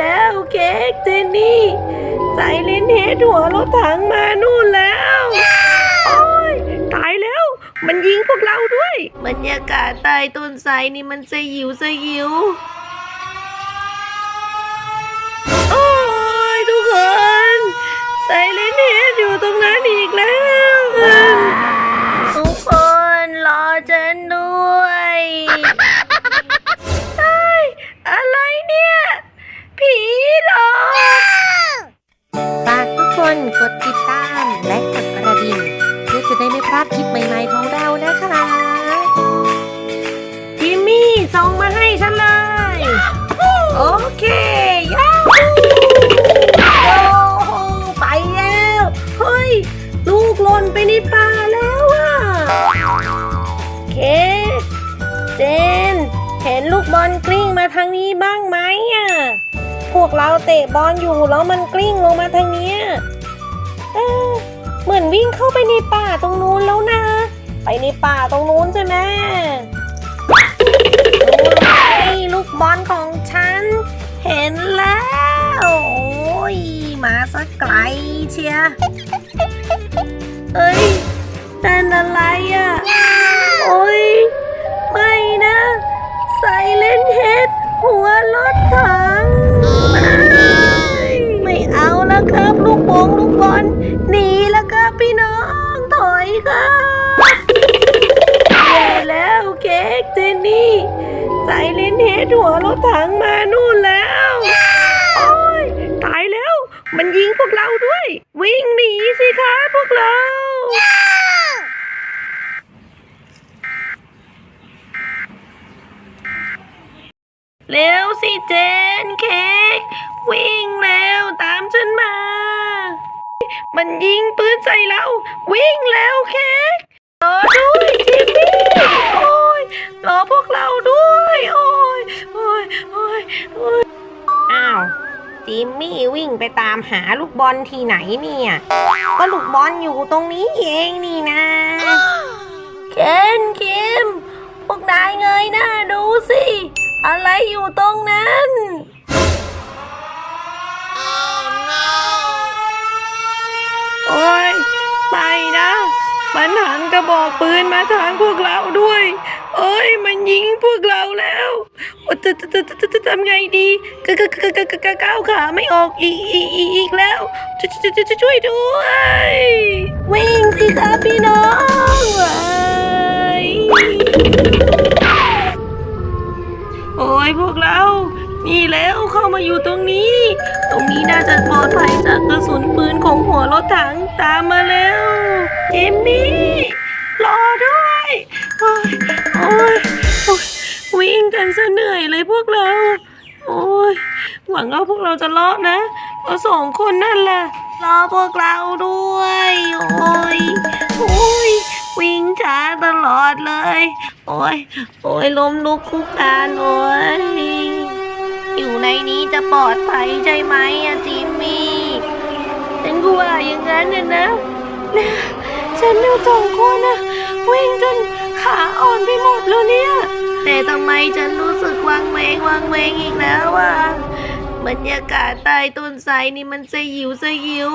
แล้วเค้กเจนนี่ใส่เลนเฮดหัวรถถังมานู่นแล้วโอ้ยตายแล้ว มันยิงพวกเราด้วย บรรยากาศใต้ต้นไทรนี่มันสยิวสยิว น กดติดตาม และกดกระดิ่งเพื่อจะได้ไม่พลาดคลิปใหม่ ๆ ของเรานะคะจิมมี่ส่งมาให้ฉันเลย โอเคยาฮูโอ้โหไปแล้ว เฮ้ย ลูกหล่นไปในป่าแล้วอะเค เจน เห็นลูกบอลกลิ้งมาทางนี้บ้างไหมอะพวกเราเตะบอลอยู่แล้วมันกลิ้งลงมาทางเนี้ย เออเหมือนวิ่งเข้าไปในป่าตรงนู้นแล้วนะ ไปในป่าตรงนู้นใช่ไหมไอลูกบอลของฉัน เห็นแล้ว โอ้ย มาสักไกลเชียร์เอ้ยนั่นอะไรอะ โอ้ย ไม่นะไซเลนเฮดหัวรถถัง ไม่ไม่เอาแล้วครับ ลูกบงลูกบอล ครับแย่แล้วเค้กเจนนี่ใส่เลนเฮดหัวรถถังมานู่นแล้วโอ้ยตายแล้ว มันยิงพวกเราด้วย วิ่งหนีสิคะพวกเราเร็วสิเจนเค้กวิ่งแล้วตามฉันมา มันยิงปืนใส่เรา วิ่งแล้วเค้กรอด้วยจิมมี่โอ้ยรอพวกเราด้วยโอ้ยโอ้ยโอ้ยโอ้ยอ้าวจิมมี่วิ่งไปตามหาลูกบอลที่ไหนเนี่ย ก็ลูกบอลอยู่ตรงนี้เองนี่นะเคนคิมพวกนายเงยหน้าดูสิ อะไรอยู่ตรงนั้น โอ้ย ไปนะ มันหันกระบอกปืนมาทางพวกเราด้วยโอ้ย มันยิงพวกเราแล้วจะจะจะจะจะทำไงดีกะกะกะกะกะก้าวขาไม่ออกอีกอีกอีกอีแล้วจะจะจะจะช่วยด้วย วิ่งสิครับพี่น้องโอ้ยพวกเรา นี่แล้วเข้ามาอยู่ตรงนี้ รงนี้น่าจะปลอดภัยจากกระสุนปืนของหัวรถถังตามมาแล้วเจมมี่รอด้วยโอ้ยโอ้ยวิ่งกันซะเหนื่อยเลยพวกเรา โอ้ยหวังว่าพวกเราจะรอดนะเราสองคนนั่นแหละรอพวกเราด้วย โอ้ยโอ้ยวิ่งช้าตลอดเลย โอ้ยโอ้ยล้มลุกคุกคานโอ้ย อยู่ในนี้จะปลอดภัยใช่ไหมอะจิมมี่ฉันก็ว่าอย่างนั้นน่ะนะนะฉันเราสองคนอะวิ่งจนขาอ่อนไปหมดแล้วเนี่ย แต่ทำไมฉันรู้สึกวังเวงวังเวงอีกแล้วอะบรรยากาศใต้ต้นไทรนี่มันสยิวสยิว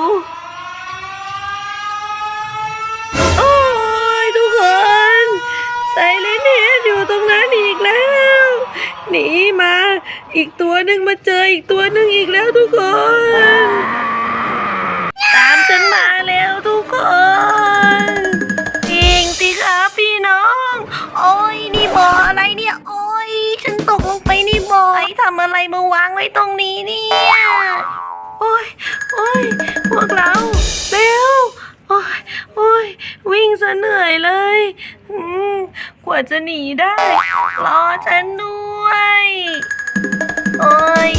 โอ้ยทุกคนไซเลนเฮดอยู่ตรงนั้นอีกแล้ว หนีมา อีกตัวหนึ่งมาเจออีกตัวหนึ่งอีกแล้วทุกคน ตามฉันมาแล้วทุกคนเองสิครับพี่น้อง โอ้ยนี่บ่ออะไรเนี่ย โอ้ยฉันตกลงไปในบ่อใครทำอะไรมาวางไว้ตรงนี้เนี่ยโอ้ยโอ้ยพวกเราเร็วโอ้ยโอ้ยวิ่งซะเหนื่อยเลยอืม ว่าจะหนีได้ รอฉันด้วย โอ้ย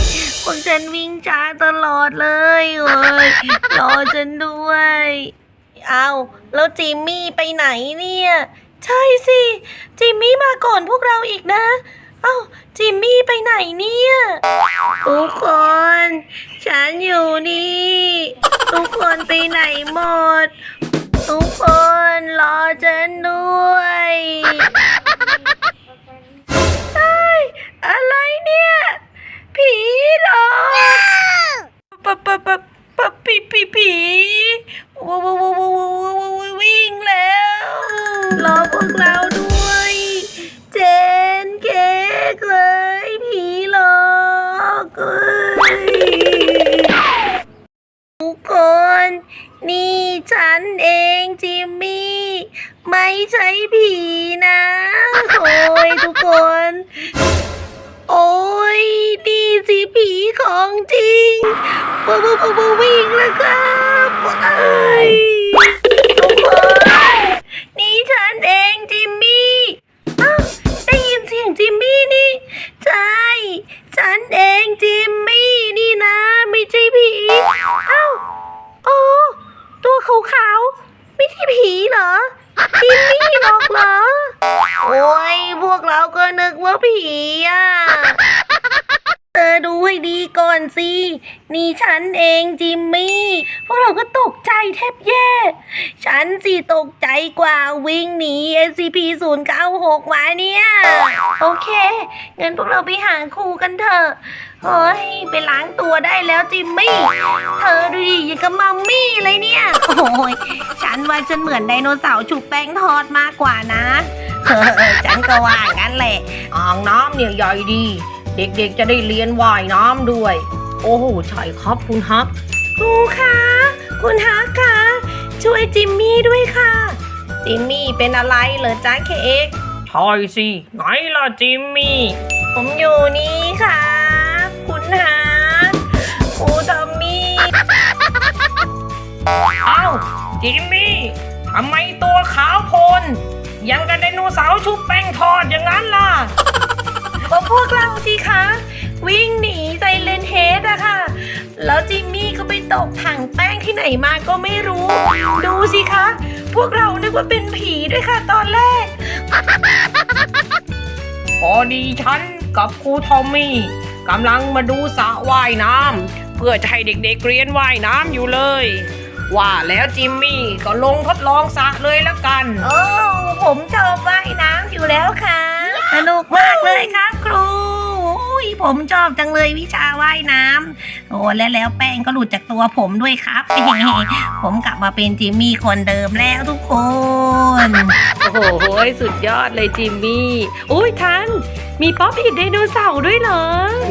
พวกฉันวิ่งช้าตลอดเลยโอ้ยรอฉันด้วย เอาแล้วจิมมี่ไปไหนเนี่ย ใช่สิ จิมมี่มาก่อนพวกเราอีกนะ เอ้า จิมมี่ไปไหนเนี่ย ทุกคน ฉันอยู่นี่ ทุกคนไปไหนหมด ทุกคน รอพวกเราด้วย เจนเค้กเลยผีหลอกเลยทุกคน นี่ฉันเองจิมมี่ ไม่ใช่ผีนะ โอ้ยทุกคน โอ้ยนี่สิผีของจริงปุ๊บปุ๊บปุ๊บวิ่งแล้วครับ ว่าผีอะ เธอดูให้ดีก่อนสิ นี่ฉันเองจิมมี่ พวกเราก็ตกใจแทบแย่ ฉันสิตกใจกว่าวิ่งหนี SCP 0 9 6 มาเนี่ย โอเค งั้นพวกเราไปหาครูกันเถอะ เฮ้ย ไปล้างตัวได้แล้วจิมมี่ เธอดูดิยังกับมัมมี่เลยเนี่ย โอ้ย ฉันว่าฉันเหมือนไดโนเสาร์ชุบแป้งทอดมากกว่านะ ฉันก็ว่างั้นแหละอ่างน้ำเนี่ยใหญ่ดี เด็กๆจะได้เรียนว่ายน้ำด้วย โอ้โหใช่ครับคุณฮักครูคะคุณฮักคะช่วยจิมมี่ด้วยค่ะ จิมมี่เป็นอะไรเหรอจ้าเค้กใช่สิไหนล่ะจิมมี่ ผมอยู่นี่ค่ะ คุณฮักครูทอมมี่เอ้าจิมมี่ทำไมตัวขาวโพลน ยังกับไดโนเสาร์ชุบแป้งทอดอย่างนั้นล่ะ ก็พวกเราสิคะ วิ่งหนีไซเลนเฮดอะค่ะ แล้วจิมมี่ก็ไปตกถังแป้งที่ไหนมาก็ไม่รู้ ดูสิคะ พวกเรานึกว่าเป็นผีด้วยค่ะตอนแรก พอดีฉันกับครูทอมมี่กำลังมาดูสระว่ายน้ำเพื่อจะให้เด็กๆเรียนว่ายน้ำอยู่เลย ว่าแล้วจิมมี่ก็ลงทดลองสระเลยละกัน โอ้ผมชอบว่ายน้ำอยู่แล้วค่ะสนุกมากเลยครับครูอุ้ยผมชอบจังเลยวิชาว่ายน้ำโอ้และแล้วแป้งก็หลุดจากตัวผมด้วยครับผมกลับมาเป็นจิมมี่คนเดิมแล้วทุกคน โอ้โหสุดยอดเลยจิมมี่อุ้ยทัน มีป๊อปอิดไดโนเสาร์ด้วยเหรอ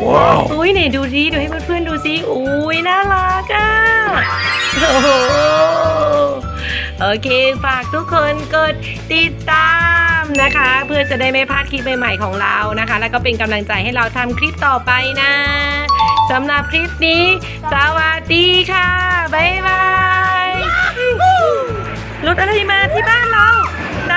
ว้าว อุ้ยไหนดูสิดูให้เพื่อนๆดูสิอุ้ยน่ารักอะ โอ้โหโอเค ฝากทุกคนกดติดตามนะคะ เพื่อจะได้ไม่พลาดคลิปใหม่ๆของเรานะคะ แล้วก็เป็นกำลังใจให้เราทำคลิปต่อไปนะสำหรับคลิปนี้ สวัสดีค่ะ บ๊ายบายรถอะไรมาที่บ้านเรา ไหน